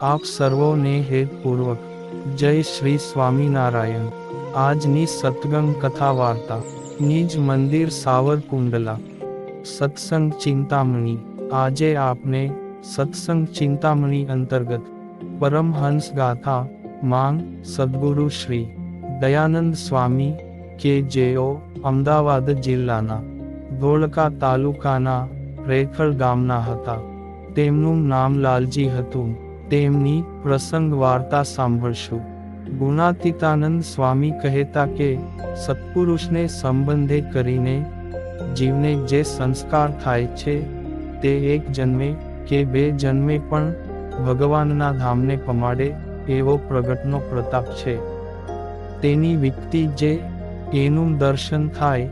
આપ સર્વોને હેતપૂર્વક જય શ્રી સ્વામિનારાયણ. આજની સતગંગ કથા વાર્તા. નિજ મંદિર સાવરકુંડલા. સત્સંગ ચિંતામણી. આજે આપને સત્સંગ ચિંતામણી અંતર્ગત પરમહંસ ગાથા માંગ સદગુરુ શ્રી દયાનંદ સ્વામી કે જેઓ અમદાવાદ જિલ્લાના ધોળકા તાલુકાના રેખળ ગામના હતા. તેમનું નામ લાલજી હતું. તેમની પ્રસંગ વાર્તા સાંભળશું. ગુણાતીતાનંદ સ્વામી કહેતા કે, સત્પુરુષને સંબંધે કરીને જીવને જે સંસ્કાર થાય છે, તે એક જન્મે કે બે જન્મે પણ ભગવાનના ધામને પમાડે એવો પ્રગટનો પ્રતાપ છે. તેની વ્યક્તિ જે એનું દર્શન થાય,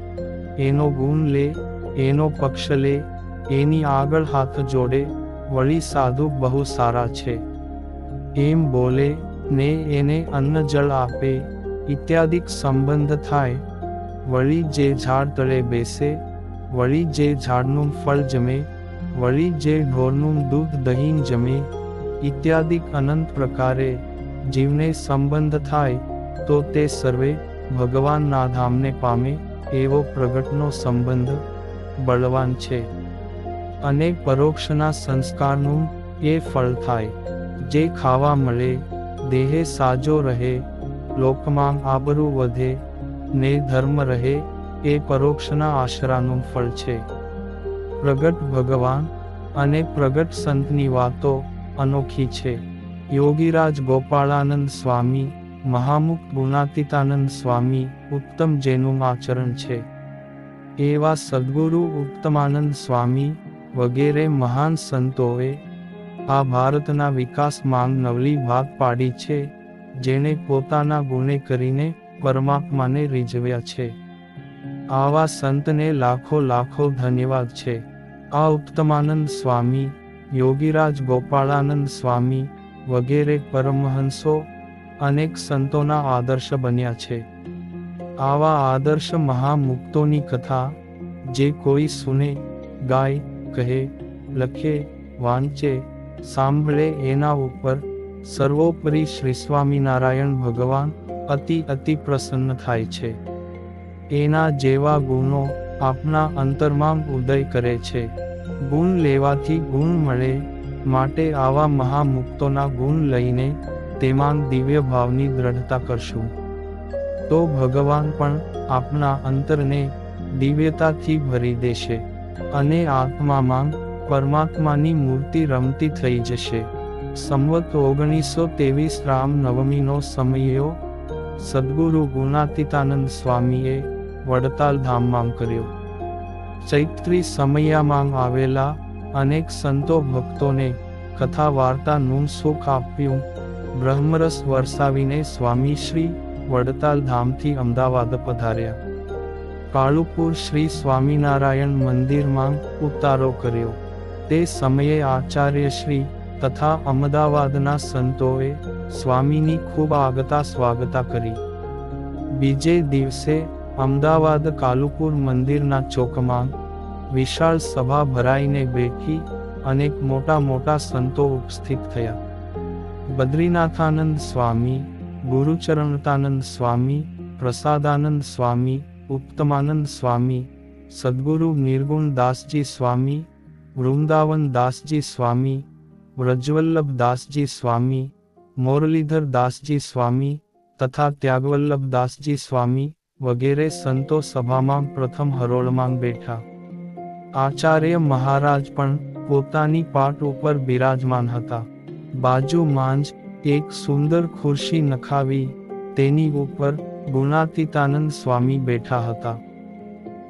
એનો ગુણ લે, એનો પક્ષ લે, એની આગળ હાથ જોડે વળી સાધુ બહુ સારા છે. એમ બોલે, ને એને અન્ન જળ આપે, ઇત્યાદિક સંબંધ થાય. વળી જે ઝાડ તળે બેસે, વળી જે ઝાડનું ફળ જમે, વળી જે ઢોરનું દૂધ દહીં જમે, ઇત્યાદિક અનંત પ્રકારે જીવને સંબંધ થાય, તો તે સર્વે ભગવાનના ધામને પામે એવો પ્રગટનો સંબંધ બળવાન છે. અને પરોક્ષના સંસ્કારનું એ ફળ થાય. જે ખાવા મળે, દેહે સાજો રહે, લોકમાં આબરૂ વધે, ને ધર્મ રહે, એ પરોક્ષના આશરાનું ફળ છે. પ્રગટ ભગવાન અને પ્રગટ સંતની વાતો અનોખી છે. યોગીરાજ ગોપાળાનંદ સ્વામી મહામુક્ત ગુણાતીતાનંદ સ્વામી ઉત્તમ જેનું આચરણ છે. એવા સદગુરુ ઉત્તમાનંદ સ્વામી વગેરે મહાન સંતોએ આ ભારતના વિકાસ માંગ નવલી ભાગ પાડી છે, જેણે પોતાના ગુણે કરીને પરમાત્માને રીઝવ્યા છે. આવા સંતને લાખો લાખો ધન્યવાદ છે. આ ઉત્તમાનંદ સ્વામી, યોગીરાજ ગોપાળાનંદ સ્વામી વગેરે પરમહંસો અનેક સંતોના આદર્શ બન્યા છે. આવા આદર્શ મહામુક્તોની કથા જે કોઈ સુને, ગાય કહે, લખે, વાંચે, સાંભળે એના ઉપર સર્વોપરી શ્રી સ્વામિનારાયણ ભગવાન અતિ અતિ પ્રસન્ન થાય છે. એના જેવા ગુણો આપના અંતરમાં ઉદય કરે છે. ગુણ લેવાથી ગુણ મળે, માટે આવા મહામુક્તોના ગુણ લઈને તેમાં દિવ્ય ભાવની દ્રઢતા કરશું. તો ભગવાન પણ આપના અંતરને દિવ્યતાથી ભરી દેશે. અને આત્મામાં પરમાત્માની મૂર્તિ રમતી થઈ જશે. સંવત ઓગણીસો ત્રેવીસ રામ નવમીનો સમયો સદગુરુ ગુણાતીતાનંદ સ્વામીએ વડતાલ ધામમાં કર્યો. ચૈત્રી સમયામાં આવેલા અનેક સંતો ભક્તોને કથા વાર્તાનું સુખ આપ્યું. બ્રહ્મરસ વરસાવીને સ્વામી શ્રી વડતાલ ધામથી અમદાવાદ પધાર્યા. કાળુપુર શ્રી સ્વામિનારાયણ મંદિરમાં ઉતારો કર્યો. તે સમયે આચાર્ય શ્રી તથા અમદાવાદના સંતોએ સ્વામીની ખૂબ આગતા સ્વાગતા કરી. બીજે દિવસે અમદાવાદ કાલુપુર મંદિરના ચોકમાં વિશાળ સભા ભરાઈને બેઠી અનેક મોટા મોટા સંતો ઉપસ્થિત થયા. બદ્રીનાથાનંદ સ્વામી, ગુરુચરણતાનંદ સ્વામી, પ્રસાદાનંદ સ્વામી ઉત્તમાનંદ સ્વામી, સદગુરુ નિર્ગુણ દાસજી સ્વામી, વૃંદાવન દાસજી સ્વામી, વ્રજવલ્લભ દાસજી સ્વામી, મોરલીધર દાસજી સ્વામી તથા ત્યાગવલ્લભ દાસજી સ્વામી વગેરે સંતો સભામાં પ્રથમ હરોળમાં બેઠા. આચાર્ય મહારાજ પણ પોતાની પાટ ઉપર બિરાજમાન હતા. બાજુ માંજ એક સુંદર ખુરશી નખાવી તેની ઉપર ગુણાતીતાનંદ સ્વામી બેઠા હતા.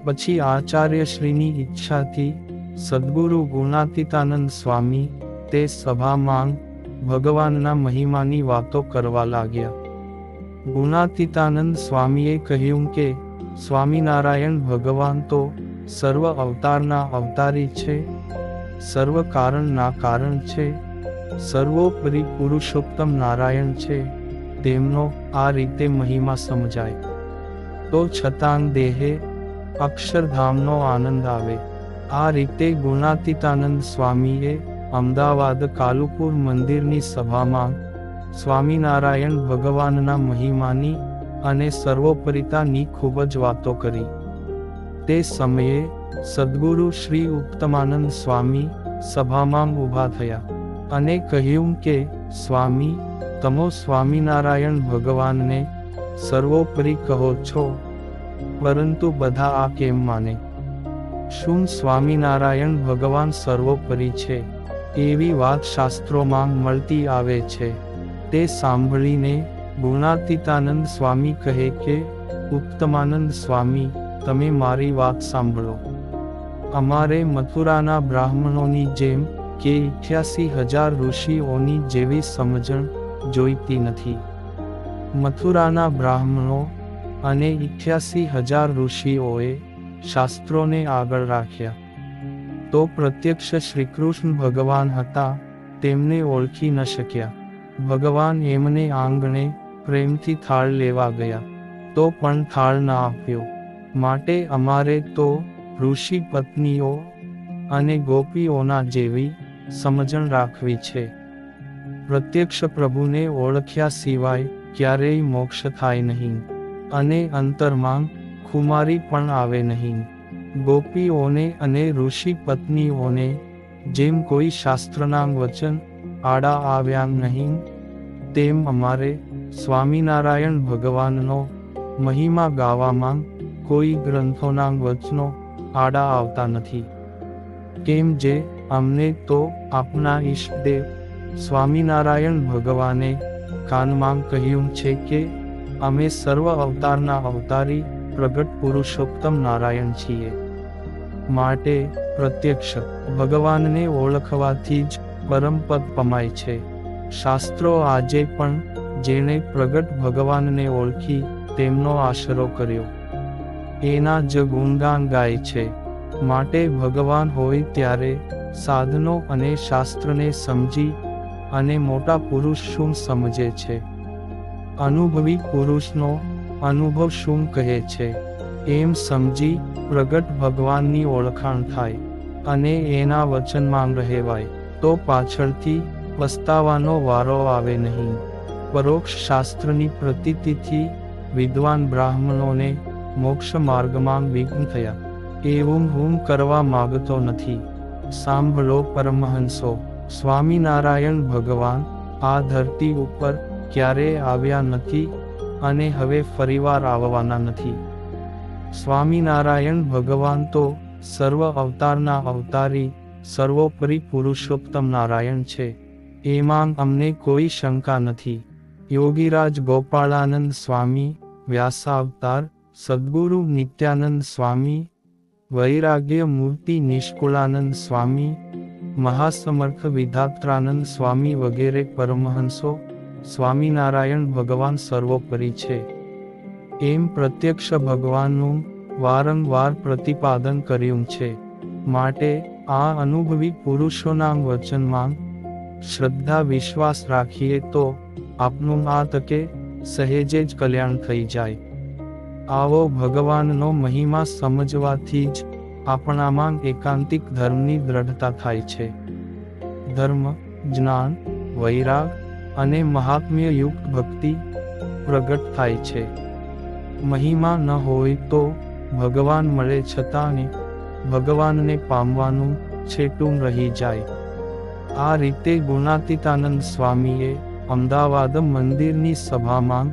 પછી આચાર્યશ્રીની ઈચ્છાથી સદગુરુ ગુણાતીતાનંદ સ્વામી તે સભામાં ભગવાનના મહિમાની વાતો કરવા લાગ્યા. ગુણાતીતાનંદ સ્વામીએ કહ્યું કે, સ્વામિનારાયણ ભગવાન તો સર્વ અવતારના અવતારી છે, સર્વ કારણના કારણ છે, સર્વોપરી પુરુષોત્તમ નારાયણ છે. તેમનો આ રીતે મહિમા સમજાય. તો છતાં દેહે અક્ષરધામનો આનંદ આવે. આ રીતે ગુણાતીતાનંદ સ્વામીએ અમદાવાદ કાલુપુર મંદિરની સભામાં સ્વામિનારાયણ ભગવાનના મહિમાની અને સર્વોપરિતાની ખૂબ જ વાતો કરી. તે સમયે સદ્ગુરુ શ્રી ઉત્તમાનંદ સ્વામી સભામાં ઊભા થયા અને કહ્યું કે, સ્વામી તમો સ્વામિનારાયણ ભગવાનને સર્વોપરી કહો છો. પરંતુ બધા આ કેમ માને? શું સ્વામિનારાયણ ભગવાન સર્વોપરી છે? એવી વાત શાસ્ત્રોમાં મળતી આવે છે. તે સાંભળીને ગુણાતીતાનંદ સ્વામી કહે કે, ઉત્તમાનંદ સ્વામી, તમે મારી વાત સાંભળો. અમારે મથુરાના બ્રાહ્મણોની જેમ કે ઇઠ્યાસી હજાર ઋષિઓની જેવી સમજણ જોઈતી નથી. મથુરાના બ્રાહ્મણો અને ઇઠ્યાસી હજાર ઋષિઓએ શાસ્ત્રોને આગળ રાખ્યા. તો પ્રત્યક્ષ શ્રીકૃષ્ણ ભગવાન હતા, તેમને ઓળખી ન શક્યા. ભગવાન એમને આંગણે પ્રેમથી થાળ લેવા ગયા. તો પણ થાળ ન આપ્યો. માટે અમારે તો ઋષિ પત્નીઓ અને ગોપીઓના જેવી સમજણ રાખવી છે. પ્રત્યક્ષ પ્રભુને ઓળખ્યા સિવાય ક્યારેય મોક્ષ થાય નહીં. અને અંતરમાં ખુમારી પણ આવે નહીં. ગોપીઓને અને ઋષિ પત્નીઓને, જેમ કોઈ શાસ્ત્રના વચન આડા આવ્યા નહીં, તેમ અમારે સ્વામિનારાયણ ભગવાનનો મહિમા ગાવામાં કોઈ ગ્રંથોના વચનો આડા આવતા નથી. કેમ જે અમને તો આપના ઈષ્ટદેવ સ્વામિનારાયણ ભગવાને કાનમાં કહ્યું છે કે, અમે સર્વ અવતારના અવતારી પ્રગટ પુરુષોત્તમ નારાયણ છીએ. માટે પ્રત્યક્ષ, ભગવાનને ઓળખવાથી જ પરમપદ પમાય છે. શાસ્ત્રો આજે પણ જેણે પ્રગટ ભગવાનને ઓળખી તેમનો આશરો કર્યો. એના જ ગુણગાન ગાય છે. માટે ભગવાન હોય ત્યારે સાધનો અને શાસ્ત્રને સમજી અને મોટા પુરુષ શું સમજે છે? અનુભવી પુરુષનો અનુભવ શું કહે છે? એમ સમજી પ્રગટ ભગવાનની ઓળખાણ થાય અને એના વચનમાં રહેવાય તો પાછળથી પસ્તાવાનો વારો આવે નહીં. પરોક્ષ શાસ્ત્રની પ્રતીતિથી વિદ્વાન બ્રાહ્મણોને મોક્ષ માર્ગમાં વિઘ્ન થયા. એવું હું કરવા માગતો નથી. સાંભળો પરમહંસો. સ્વામિનારાયણ ભગવાન આ ધરતી ઉપર ક્યારેય આવ્યા નથી અને હવે ફરીવાર આવવાના નથી. સ્વામિનારાયણ ભગવાન તો સર્વ અવતારના અવતારી, સર્વોપરી પુરુષોત્તમ નારાયણ છે. એમાં અમને કોઈ શંકા નથી. યોગીરાજ ગોપાળાનંદ સ્વામી, વ્યાસાવતાર, સદ્ગુરુ નિત્યાનંદ સ્વામી, વૈરાગ્ય મૂર્તિ નિષ્કુળાનંદ સ્વામી મહાસમર્થ વિધાત્રાનંદ સ્વામી વગેરે પરમહંસો, સ્વામિનારાયણ ભગવાન સર્વોપરી છે. એમ પ્રત્યક્ષ ભગવાનનું વારંવાર પ્રતિપાદન કર્યું છે. માટે આ અનુભવી પુરુષોના વચનમાં શ્રદ્ધા વિશ્વાસ રાખીએ તો આપનું આ તકે સહેજે જ કલ્યાણ થઈ જાય. આવો ભગવાનનો મહિમા સમજવાથી જ આપણામાં એકાંતિક ધર્મની દ્રઢતા થાય છે. ધર્મ, જ્ઞાન, વૈરાગ અને મહાત્મ્ય યુક્ત ભક્તિ પ્રગટ થાય છે. મહિમા ન હોય તો ભગવાન મળે છતાંને ભગવાનને પામવાનું છેટું રહી જાય. આ રીતે ગુણાતીતાનંદ સ્વામીએ અમદાવાદ મંદિરની સભામાં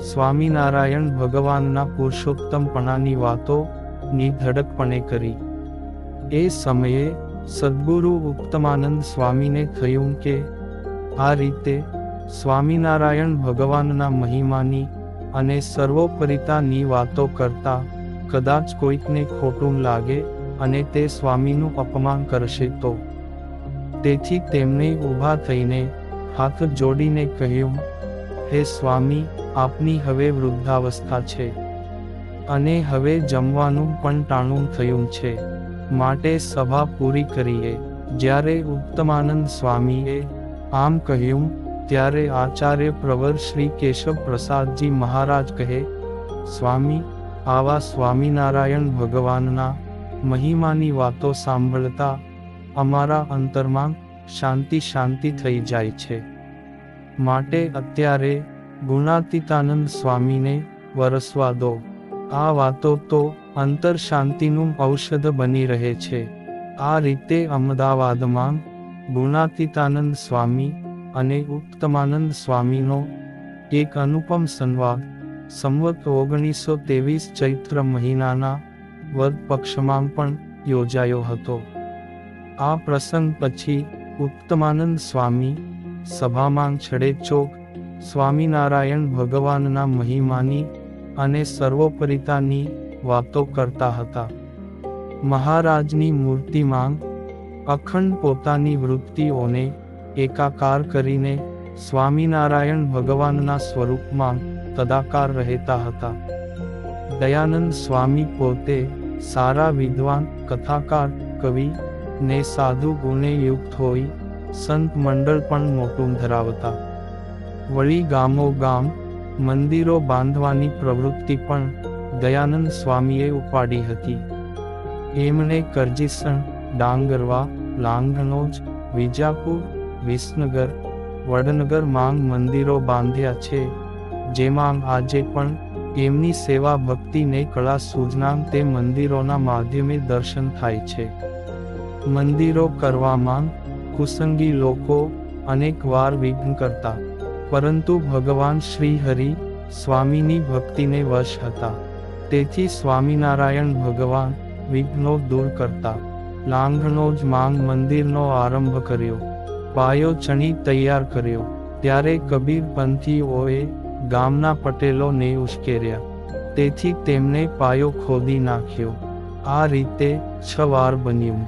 સ્વામિનારાયણ ભગવાનના પુરુષોત્તમપણાની વાતો નિધડકપણે કરી. એ સમયે સદ્ગુરુ ઉત્તમાનંદ સ્વામીને થયું કે, આ રીતે સ્વામિનારાયણ ભગવાનના મહિમાની અને સર્વોપરિતાની વાતો કરતા કદાચ કોઈકને ખોટું લાગે અને તે સ્વામીનું અપમાન કરશે તો. તેથી તેમણે ઊભા થઈને હાથ જોડીને કહ્યું, હે સ્વામી, આપની હવે વૃદ્ધાવસ્થા છે. અને હવે જમવાનું પણ ટાણું થયું છે. માટે સભા પૂરી કરીએ. જ્યારે ઉત્તમાનંદ સ્વામીએ આમ કહ્યું, ત્યારે આચાર્ય પ્રવર શ્રી કેશવ પ્રસાદજી મહારાજ કહે, સ્વામી, આવા સ્વામિનારાયણ ભગવાનના મહિમાની વાતો સાંભળતા અમારા અંતરમાં શાંતિ શાંતિ થઈ જાય છે. માટે અત્યારે ગુણાતીતાનંદ સ્વામીને વરસવા દો. આ વાતો તો અંતર શાંતિનું ઔષધ બની રહે છે. આ રીતે અમદાવાદમાં ગુણાતીતાનંદ સ્વામી અને ઉત્તમાનંદ સ્વામીનો એક અનુપમ સંવાદ સંવત ઓગણીસો ત્રેવીસ ચૈત્ર મહિનાના વદ પક્ષમાં પણ યોજાયો હતો. આ પ્રસંગ પછી ઉત્તમાનંદ સ્વામી સભામાં છડે ચોક સ્વામિનારાયણ ભગવાનના મહિમાની અને સર્વોપરિતાની વાતો કરતા હતા. મહારાજની મૂર્તિમાં અખંડ પોતાની વૃત્તિઓને એકાકાર કરીને સ્વામિનારાયણ ભગવાનના સ્વરૂપમાં તદાકાર રહેતા હતા. દયાનંદ સ્વામી પોતે સારા વિદ્વાન, કથાકાર, કવિ ને સાધુ ગુણે યુક્ત હોય, સંત મંડળ પણ મોટું ધરાવતા. વળી ગામો ગામ મંદિરો બાંધવાની પ્રવૃત્તિ પણ દયાનંદ સ્વામીએ ઉપાડી હતી. એમણે કરજીસણ, ડાંગરવા લાંગનોજ વિજાપુર, વિસનગર, વડનગર માંગ મંદિરો બાંધ્યા છે, જેમાં આજે પણ એમની સેવા ભક્તિને કળા સૂજનામ તે મંદિરોના માધ્યમે દર્શન થાય છે. મંદિરો કરવામાં કુસંગી લોકો અનેકવાર વિઘ્ન કરતા પરંતુ ભગવાન શ્રી હરિ સ્વામીની ભક્તિને વશ હતા. તેથી સ્વામિનારાયણ ભગવાન વિઘ્નો દૂર કરતા, લાંઘણો જ માંગ મંદિરનો આરંભ કર્યો, પાયો ચણી તૈયાર કર્યો, ત્યારે કબીર પંથીઓએ ગામના પટેલોને ઉશ્કેર્યા. તેથી તેમને પાયો ખોદી નાખ્યો. આ રીતે છ વાર બન્યું.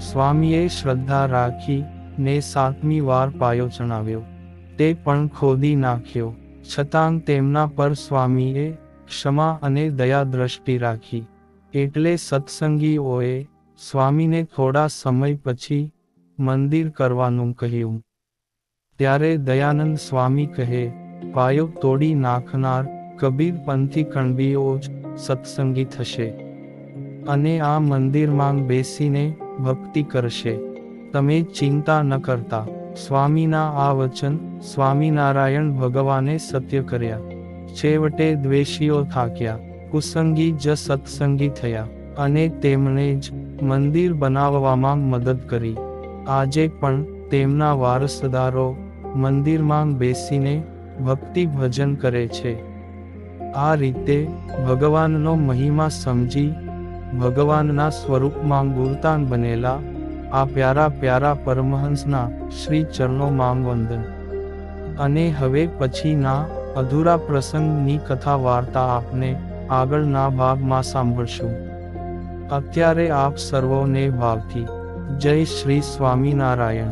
સ્વામીએ શ્રદ્ધા રાખી ને સાતમી વાર પાયો ચણાવ્યો. તે પણ ખોદી નાખ્યો. છતાં તેમના પર સ્વામીએ ક્ષમા અને દયા દ્રષ્ટિ રાખી. એટલે સત્સંગીઓએ સ્વામીને થોડા સમય પછી મંદિર કરવાનું કહ્યું. ત્યારે દયાનંદ સ્વામી કહે, પાયો તોડી નાખનાર કબીર પંથી કણબીઓ જ સત્સંગી થશે. અને આ મંદિરમાં બેસીને ભક્તિ કરશે. તમે ચિંતા ન કરતા. સ્વામીના આ વચન સ્વામિનારાયણ ભગવાને સત્ય કર્યા. છેવટે દ્વેષીઓ થાક્યા. કુસંગી જ સત્સંગી થયા અને તેમણે જ મંદિર બનાવવામાં મદદ કરી. આજે પણ તેમના વારસદારો મંદિરમાં બેસીને ભક્તિ ભજન કરે છે. આ રીતે ભગવાનનો મહિમા સમજી ભગવાનના સ્વરૂપમાં ગુરતાન બનેલા આ પ્યારા પ્યારા પરમહંસના શ્રી ચરણોમાં વંદન. અને હવે પછીના અધૂરા પ્રસંગની કથા વાર્તા આપને આગળના ભાગમાં સાંભળશું. અત્યારે આપ સર્વોને ભાવથી. જય શ્રી સ્વામિનારાયણ.